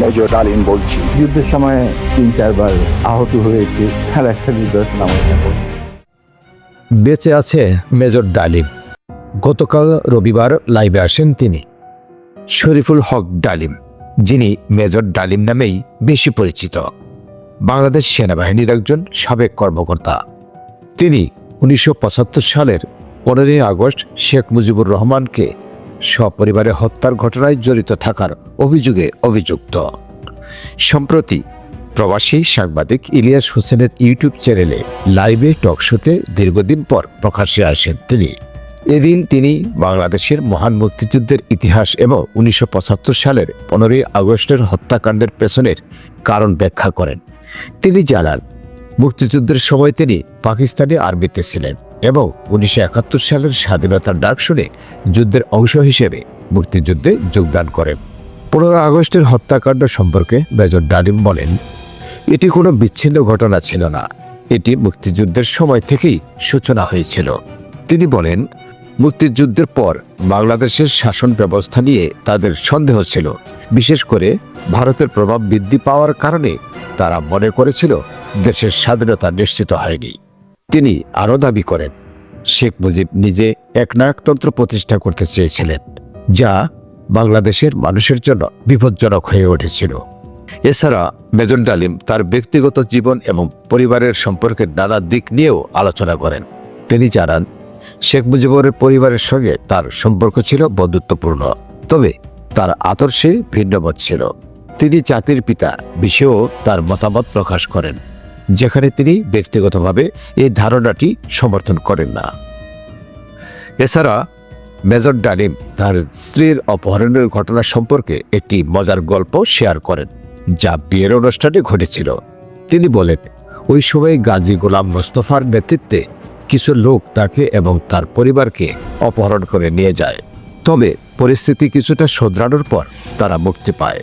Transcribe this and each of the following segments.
Major ডালিম বলছি। যুদ্ধের সময় তিন চারবার আহত হয়েছে। তার একটা নিদর্শন আমার বেঁচে আছে মেজর ডালিম। গতকাল রবিবার লাইভে আসেন তিনি। শরীফুল হক ডালিম যিনি মেজর ডালিম নামেই বেশি পরিচিত। বাংলাদেশ সেনাবাহিনীর একজন সাবেক কর্মকর্তা। তিনি উনিশশো পঁচাত্তর সালের পনেরোই আগস্ট শেখ মুজিবুর রহমানকে সপরিবারে হত্যার ঘটনায় জড়িত থাকার অভিযোগে অভিযুক্ত। সম্প্রতি প্রবাসী সাংবাদিক ইলিয়াস হোসেনের ইউটিউব চ্যানেলে লাইভে টকশোতে দীর্ঘদিন পর প্রকাশ্যে আসেন তিনি। এদিন তিনি বাংলাদেশের মহান মুক্তিযুদ্ধের ইতিহাস এবং উনিশশো পঁচাত্তর সালের পনেরোই আগস্টের হত্যাকাণ্ডের পেছনের কারণ ব্যাখ্যা করেন। তিনি জানান, মুক্তিযুদ্ধের সময় তিনি পাকিস্তানি আর্মিতে ছিলেন। এবং উনিশশো একাত্তর সালের স্বাধীনতার ডাক শুনে যুদ্ধের অংশ হিসেবে মুক্তিযুদ্ধে যোগদান করেন। পনেরো আগস্টের হত্যাকাণ্ড সম্পর্কে মেজর ডালিম বলেন, এটি কোনো বিচ্ছিন্ন ঘটনা ছিল না। এটি মুক্তিযুদ্ধের সময় থেকেই সূচনা হয়েছিল। তিনি বলেন, মুক্তিযুদ্ধের পর বাংলাদেশের শাসন ব্যবস্থা নিয়ে তাদের সন্দেহ ছিল। বিশেষ করে ভারতের প্রভাব বৃদ্ধি পাওয়ার কারণে তারা মনে করেছিল দেশের স্বাধীনতা নিশ্চিত হয়নি। তিনি আরও দাবি করেন, শেখ মুজিব নিজে একনায়কতন্ত্র প্রতিষ্ঠা করতে চেয়েছিলেন, যা বাংলাদেশের মানুষের জন্য বিপজ্জনক হয়ে উঠেছিল। এছাড়া মেজর ডালিম তার ব্যক্তিগত জীবন এবং পরিবারের সম্পর্কের নানা দিক নিয়েও আলোচনা করেন। তিনি জানান, শেখ মুজিবুরের পরিবারের সঙ্গে তার সম্পর্ক ছিল বন্ধুত্বপূর্ণ, তবে তার আদর্শে ভিন্নমত ছিল। তিনি জাতির পিতা বিষয়েও তার মতামত প্রকাশ করেন। যেখানে তিনি ব্যক্তিগতভাবে এই ধারণাটি সমর্থন করেন না। এছাড়া, মেজর ডালিম তার স্ত্রীর অপহরণের ঘটনা সম্পর্কে একটি মজার গল্প শেয়ার করেন, যা বিয়ের অনুষ্ঠানে ঘটেছিল। তিনি বলেন, ওই সময় গাজী গোলাম মোস্তফার নেতৃত্বে কিছু লোক তাকে এবং তার পরিবারকে অপহরণ করে নিয়ে যায়। তবে পরিস্থিতি কিছুটা শোধরানোর পর তারা মুক্তি পায়।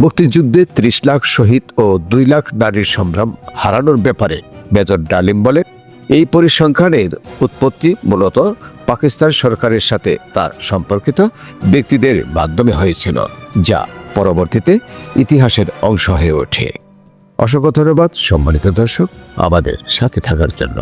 মুক্তিযুদ্ধে ত্রিশ লাখ শহীদ ও দুই লাখ নারীর সংগ্রাম হারানোর ব্যাপারে মেজর ডালিম বলেন, এই পরিসংখ্যানের উৎপত্তি মূলত পাকিস্তান সরকারের সাথে তার সম্পর্কিত ব্যক্তিদের মাধ্যমে হয়েছিল, যা পরবর্তীতে ইতিহাসের অংশ হয়ে ওঠে। অসংখ্য ধন্যবাদ, সম্মানিত দর্শক, আমাদের সাথে থাকার জন্য।